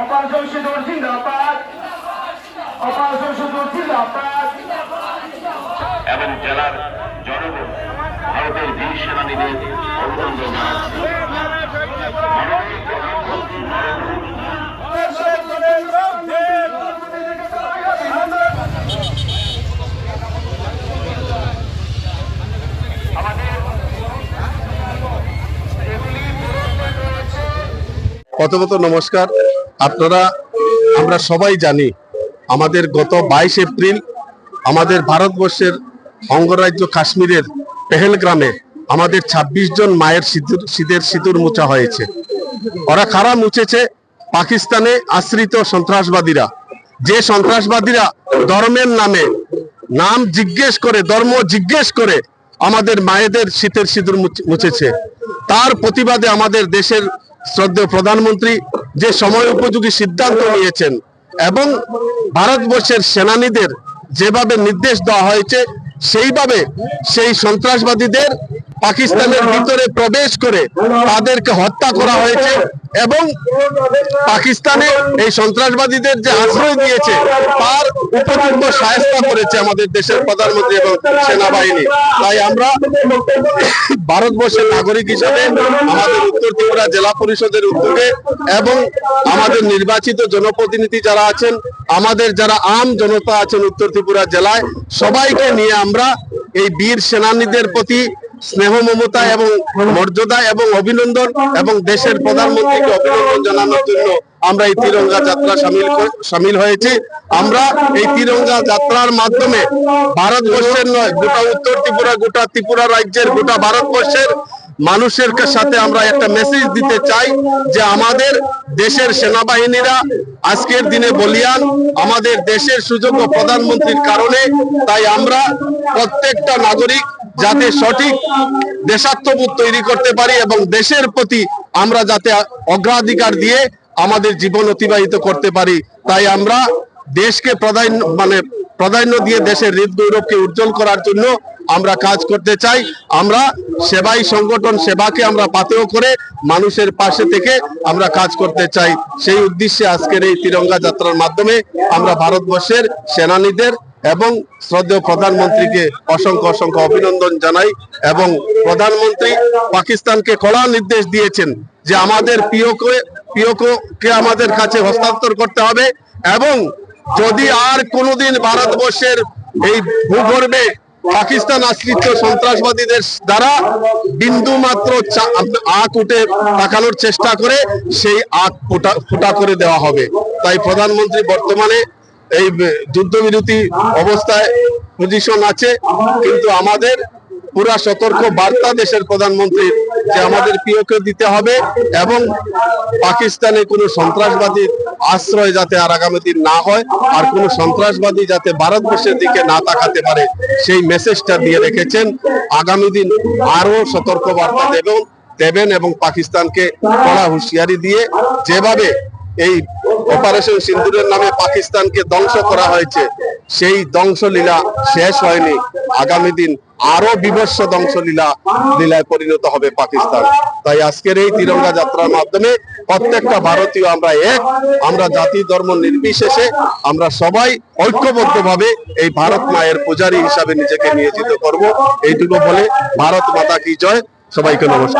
Operation সিঁদুর জিন্দাবাদ। Operation সিঁদুর জিন্দাবাদ। এবং জেলার জনগণ ভারতের বীর সেনানীদের অভিনন্দন জানাচ্ছি প্রথমত নমস্কার? আপনারা, আমরা সবাই জানি, আমাদের গত বাইশ এপ্রিল আমাদের ভারতবর্ষের অঙ্গরাজ্য কাশ্মীরের পেহেলগ্রামে আমাদের ২৬ জন মায়ের সিঁদুর শীতের সিঁদুর মুছা হয়েছে। ওরা খারাপ মুছেছে? পাকিস্তানে আশ্রিত সন্ত্রাসবাদীরা। যে সন্ত্রাসবাদীরা ধর্মের নামে নাম জিজ্ঞেস করে, ধর্ম জিজ্ঞেস করে আমাদের মায়েদের শীতের সিঁদুর মুছেছে। তার প্রতিবাদে আমাদের দেশের শ্রদ্ধেয় প্রধানমন্ত্রী যে সময় উপযোগী সিদ্ধান্ত নিয়েছেন এবং ভারতবর্ষের সেনানীদের যেভাবে নির্দেশ দেওয়া হয়েছে, সেইভাবে সেই সন্ত্রাসবাদীদের পাকিস্তানের ভিতরে প্রবেশ করে তাদেরকে হত্যা করা হয়েছে এবং পাকিস্তানে এই সন্ত্রাসবাদীদের যে আশ্রয় দিয়েছে তার উপযুক্ত সাহায্য করেছে আমাদের দেশের প্রধানমন্ত্রী এবং সেনাবাহিনী। তাই আমরা ভারতবর্ষের নাগরিক হিসেবে আমাদের উত্তর ত্রিপুরা জেলা পরিষদের উদ্যোগে এবং আমাদের নির্বাচিত জনপ্রতিনিধি যারা আছেন আমাদের যারা আম জনতা আছেন উত্তর ত্রিপুরা জেলায় সবাইকে নিয়ে আমরা এই বীর সেনানীদের প্রতি স্নেহ মমতা এবং মর্যাদা এবং অভিনন্দন এবং দেশের প্রধানমন্ত্রীকে অভিনন্দন জানানোর জন্য আমরা এই তিরঙ্গা যাত্রা সামিল সামিল হয়েছি। আমরা এই তিরঙ্গা যাত্রার মাধ্যমে ভারতবর্ষের নয়, গোটা উত্তর ত্রিপুরা, গোটা ত্রিপুরা রাজ্যের গোটা ভারতবর্ষের মানুষের সাথে আমরা একটা মেসেজ দিতে চাই যে আমাদের দেশের সেনাবাহিনীরা আজকের দিনে বলিয়ান, আমাদের দেশের সুযোগ্য প্রধানমন্ত্রীর কারণে তাই আমরা প্রত্যেকটা নাগরিক যাতে সঠিক দেশাত্মবোধ তৈরি করতে পারি এবং দেশের প্রতি আমরা যাতে অগ্রাধিকার দিয়ে আমাদের জীবন অতিবাহিত করতে পারি। তাই আমরা দেশকে প্রাধান্য মানে প্রাধান্য দিয়ে দেশের হৃদ গৌরবকে উজ্জ্বল করার জন্য আমরা কাজ করতে চাই। আমরা সেবাই সংগঠন সেবাকে আমরা পাতেও করে মানুষের পাশে থেকে আমরা কাজ করতে চাই। সেই উদ্দেশ্যে আজকের এই তিরঙ্গা যাত্রার মাধ্যমে আমরা ভারতবর্ষের সেনানীদের এবং শ্রদ্ধেয় প্রধানমন্ত্রীকে অসংখ্য অসংখ্য অভিনন্দন জানাই এবং প্রধানমন্ত্রী পাকিস্তানকে কড়া নির্দেশ দিয়েছেন যে আমাদের পিওকে আমাদের কাছে হস্তান্তর করতে হবে এবং যদি আর কোনোদিন ভারতবর্ষের এই ভূগর্ভে পাকিস্তান আশ্রিত সন্ত্রাসবাদীদের দ্বারা বিন্দু মাত্র আখ উঠে তাকানোর চেষ্টা করে, সেই আখ ফুটা ফুটা করে দেওয়া হবে। তাই প্রধানমন্ত্রী বর্তমানে এই যুদ্ধবিরতি অবস্থায় পজিশন আছে, কিন্তু আমাদের পুরা সতর্ক বার্তা দেশের প্রধানমন্ত্রীর যে আমাদের পিওকে দিতে হবে এবং পাকিস্তানে কোনো সন্ত্রাসবাদীর আশ্রয় যাতে আর আগামী দিন না হয় আর কোনো সন্ত্রাসবাদী যাতে ভারতবর্ষের দিকে না তাকাতে পারে, সেই মেসেজটা দিয়ে রেখেছেন। আগামী দিন আরও সতর্ক বার্তা দেবেন দেবেন এবং পাকিস্তানকে কড়া হুঁশিয়ারি দিয়ে যেভাবে এই অপারেশন সিন্দুরের নামে পাকিস্তানকে ধ্বংস করা হয়েছে। সেই ধ্বংসলীলা শেষ হয়নি। আগামী দিন আরও বিভৎস ধ্বংসলীলা লীলায় পরিণত হবে পাকিস্তান। তাই আজকের এই তিরঙ্গা যাত্রার মাধ্যমে প্রত্যেকটা ভারতীয় আমরা এক, আমরা জাতি ধর্ম নির্বিশেষে আমরা সবাই ঐক্যবদ্ধভাবে এই ভারত মায়ের পূজারী হিসাবে নিজেকে নিয়োজিত করব। এইটুকু বলে ভারত মাতা কি জয়? সবাইকে নমস্কার।